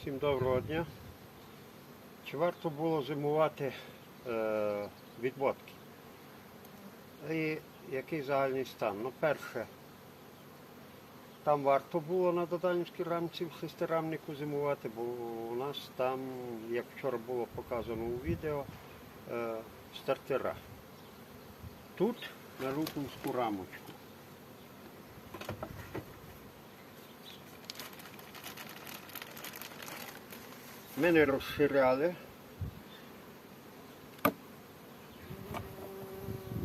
Всім доброго дня. Чи варто було зимувати е, відводки? І який загальний стан? Ну, перше, там варто було на Доданівській рамці в шестирамнику зимувати, бо у нас там, як вчора було показано у відео, е, стартера. Тут на Рукунську рамочку. Ми не розширяли.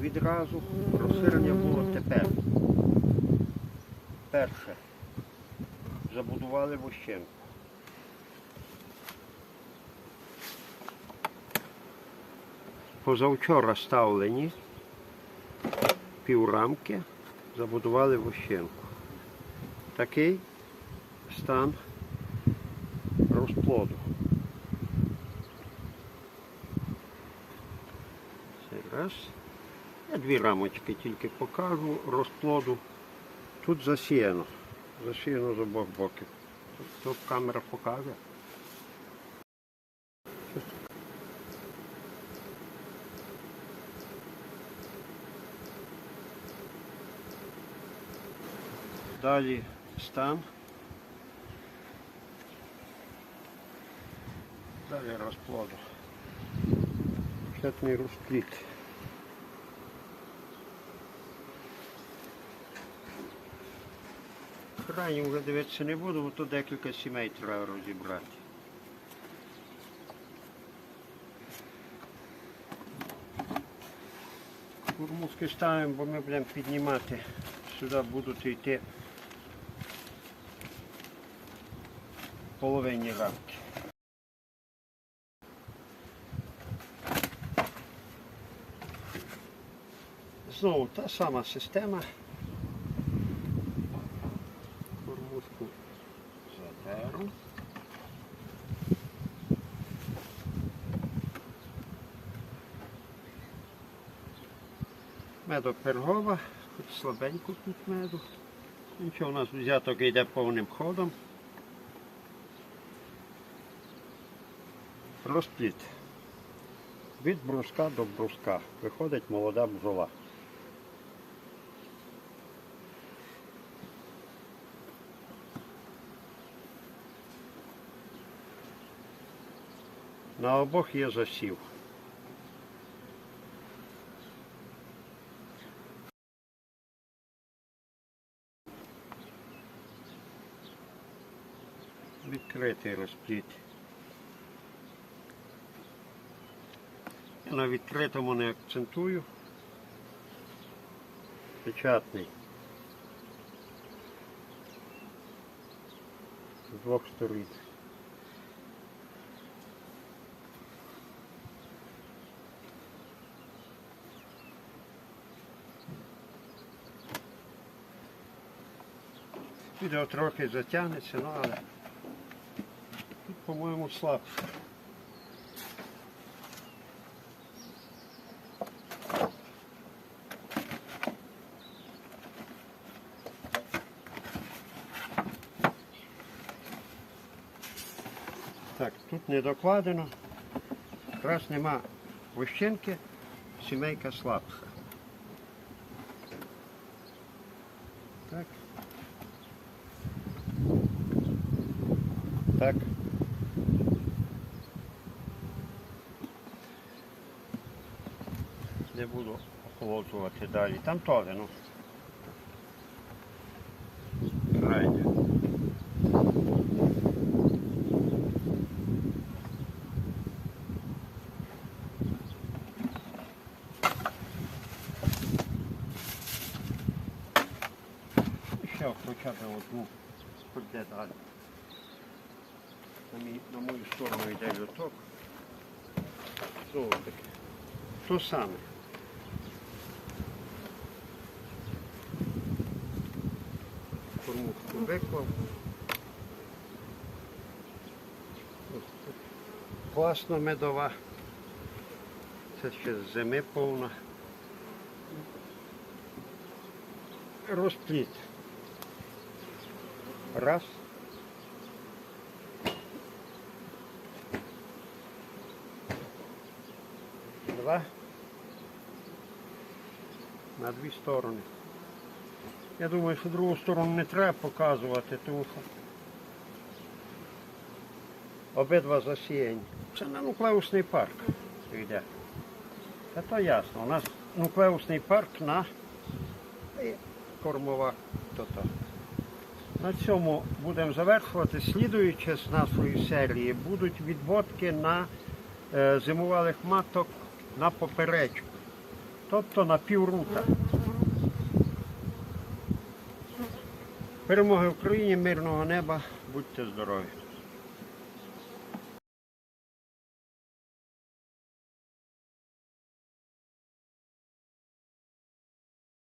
Відразу розширення було тепер. Перше. Забудували вощенку. Позавчора ставлені піврамки, забудували вощенку. Такий стан розплоду. Це раз. Я дві рамочки тільки покажу розплоду. Тут засіяно. Засіяно з обох боків. Тут камера покаже. Далі стан. Далі розплоду. Щетний розпліт. Крайні вже дивитися не буду, бо тут декілька сімей треба розібрати. Курмуски ставимо, бо ми будемо піднімати. Сюди будуть йти половинні рамки. Знову та сама система. Кормушку задеру. Медопергова, хоч слабенько тут меду. Нічого, у нас взяток йде повним ходом. Розпліт. Від бруска до бруска виходить молода бджола. На обох є засів. Відкритий розпліт. На відкритому не акцентую. Печатний. З двох сторін. Відео трохи затягнеться, ну але тут, по-моєму, слабше. Так, тут не докладено. Раз нема вощенки, сімейка слабша. Так. Так. Не буду охолоджувати далі. Там теж, ну. Крайне. Ще включати одну, хоч де далі. На, мій, на мою сторону йде люток. Знову таки. То саме. Кормушку виклав. Класно медова. Це ще з зими повна. Розпліт. Раз. Два. На дві сторони. Я думаю, що другу сторону не треба показувати, тому що обидва засіяні. Це на нуклеусний парк йде. Та то ясно. У нас нуклеусний парк на кормова то то. На цьому будемо завершувати. Слідуючи з нашої серії будуть відводки на е, зимувалих маток на поперечку, тобто на піврута. Перемоги Україні, мирного неба, будьте здорові!